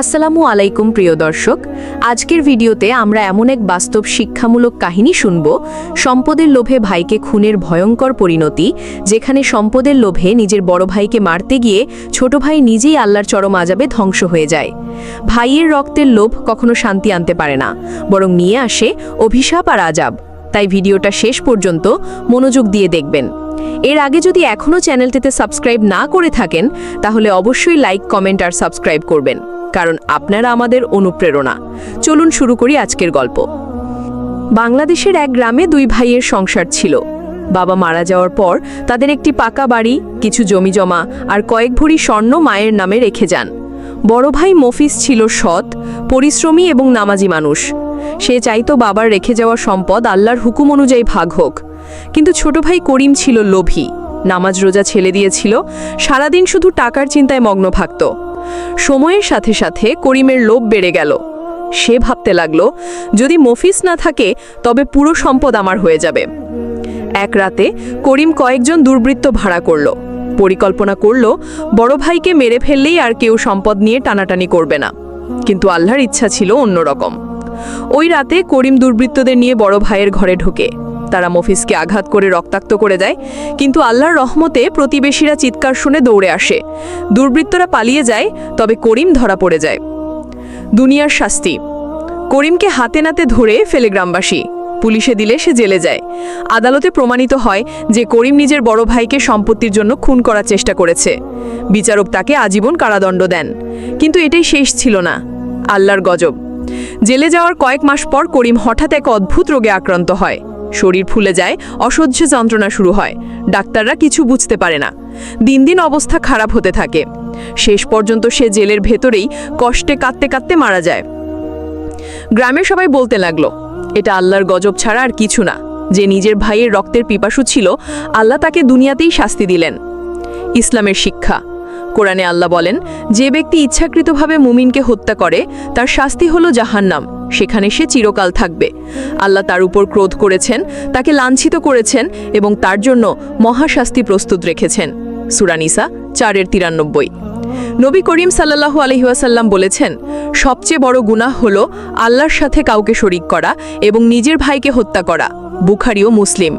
আসসালামু আলাইকুম, প্রিয় দর্শক। আজকের ভিডিওতে আমরা এমন এক বাস্তব শিক্ষামূলক কাহিনী শুনব, সম্পদের লোভে ভাইকে খুনের ভয়ঙ্কর পরিণতি, যেখানে সম্পদের লোভে নিজের বড় ভাইকে মারতে গিয়ে ছোট ভাই নিজেই আল্লাহর চরম আজাবে ধ্বংস হয়ে যায়। ভাইয়ের রক্তের লোভ কখনো শান্তি আনতে পারে না, বরং নিয়ে আসে অভিশাপ আর আজাব তাই ভিডিওটা শেষ পর্যন্ত মনোযোগ দিয়ে দেখবেন। এর আগে যদি এখনও চ্যানেলটিতে সাবস্ক্রাইব না করে থাকেন, তাহলে অবশ্যই লাইক, কমেন্ট আর সাবস্ক্রাইব করবেন। কারণ আপনারা আমাদের অনুপ্রেরণা। চলুন শুরু করি আজকের গল্প। বাংলাদেশের এক গ্রামে দুই ভাইয়ের সংসার ছিল। বাবা মারা যাওয়ার পর তাদের একটি পাকা বাড়ি, কিছু জমি জমা আর কয়েক ভরি স্বর্ণ মায়ের নামে রেখে যান। বড় ভাই মফিস ছিল সৎ, পরিশ্রমী এবং নামাজি মানুষ। সে চাইতো বাবার রেখে যাওয়া সম্পদ আল্লাহর হুকুম অনুযায়ী ভাগ হোক। কিন্তু ছোট ভাই করিম ছিল লোভী। নামাজ রোজা ছেলে দিয়েছিল, সারাদিন শুধু টাকার চিন্তায় মগ্ন থাকত। সময়ের সাথে সাথে করিমের লোভ বেড়ে গেল। সে ভাবতে লাগল, যদি মফিস না থাকে, তবে পুরো সম্পদ আমার হয়ে যাবে। এক রাতে করিম কয়েকজন দুর্বৃত্ত ভাড়া করল। পরিকল্পনা করল, বড় ভাইকে মেরে ফেললেই আর কেউ সম্পদ নিয়ে টানাটানি করবে না। কিন্তু আল্লাহর ইচ্ছা ছিল অন্যরকম। ওই রাতে করিম দুর্বৃত্তদের নিয়ে বড় ভাইয়ের ঘরে ঢোকে। তারা মফিসকে আঘাত করে রক্তাক্ত করে দেয়। কিন্তু আল্লাহর রহমতে প্রতিবেশীরা চিৎকার শুনে দৌড়ে আসে। দুর্বৃত্তরা পালিয়ে যায়, তবে করিম ধরা পড়ে যায়। দুনিয়ার শাস্তি। করিমকে হাতে নাতে ধরে ফেলে গ্রামবাসী। পুলিশে দিলে সে জেলে যায়। আদালতে প্রমাণিত হয় যে করিম নিজের বড় ভাইকে সম্পত্তির জন্য খুন করার চেষ্টা করেছে। বিচারক তাকে আজীবন কারাদণ্ড দেন। কিন্তু এটাই শেষ ছিল না। আল্লাহর গজব। জেলে যাওয়ার কয়েক মাস পর করিম হঠাৎ এক অদ্ভুত রোগে আক্রান্ত হয়। শরীর ফুলে যায়, অসহ্য যন্ত্রণা শুরু হয়। ডাক্তাররা কিছু বুঝতে পারে না। দিন দিন অবস্থা খারাপ হতে থাকে। শেষ পর্যন্ত সে জেলের ভেতরেই কষ্টে কাঁদতে কাঁদতে মারা যায়। গ্রামের সবাই বলতে লাগল, এটা আল্লাহর গজব ছাড়া আর কিছু না। যে নিজের ভাইয়ের রক্তের পিপাসু ছিল, আল্লাহ তাকে দুনিয়াতেই শাস্তি দিলেন। ইসলামের শিক্ষা কোরআনে আল্লাহ বলেন, যে ব্যক্তি ইচ্ছাকৃতভাবে মুমিনকে হত্যা করে, তার শাস্তি হলো জাহান্নাম, সেখানে সে চিরকাল থাকবে। আল্লাহ তার উপর ক্রোধ করেছেন, তাকে লাঞ্ছিত করেছেন এবং তার জন্য মহাশাস্তি প্রস্তুত রেখেছেন। সুরানিসা চারের তিরানব্বই। নবী করিম সাল্লাল্লাহু আলহিহাসাল্লাম বলেছেন, সবচেয়ে বড় গুনাহ হল আল্লাহর সাথে কাউকে শরিক করা এবং নিজের ভাইকে হত্যা করা। বুখারি ও মুসলিম।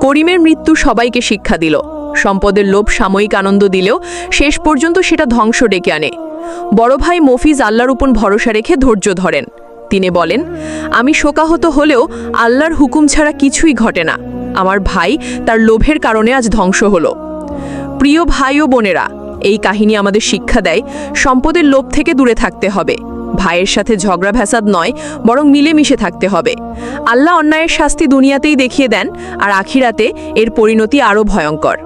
করিমের মৃত্যু সবাইকে শিক্ষা দিল। সম্পদের লোভ সাময়িক আনন্দ দিলেও শেষ পর্যন্ত সেটা ধ্বংস ডেকে আনে। বড় ভাই মফিজ আল্লাহর উপর ভরসা রেখে ধৈর্য ধরেন। তিনি বলেন, আমি শোকাহত হলেও আল্লাহর হুকুম ছাড়া কিছুই ঘটে না। আমার ভাই তার লোভের কারণে আজ ধ্বংস হলো। প্রিয় ভাই ও বোনেরা, এই কাহিনী আমাদের শিক্ষা দেয়, সম্পদের লোভ থেকে দূরে থাকতে হবে। ভাইয়ের সাথে ঝগড়া ভ্যাসাদ নয়, বরং মিলেমিশে থাকতে হবে। আল্লাহ অন্যায়ের শাস্তি দুনিয়াতেই দেখিয়ে দেন, আর আখিরাতে এর পরিণতি আরও ভয়ঙ্কর।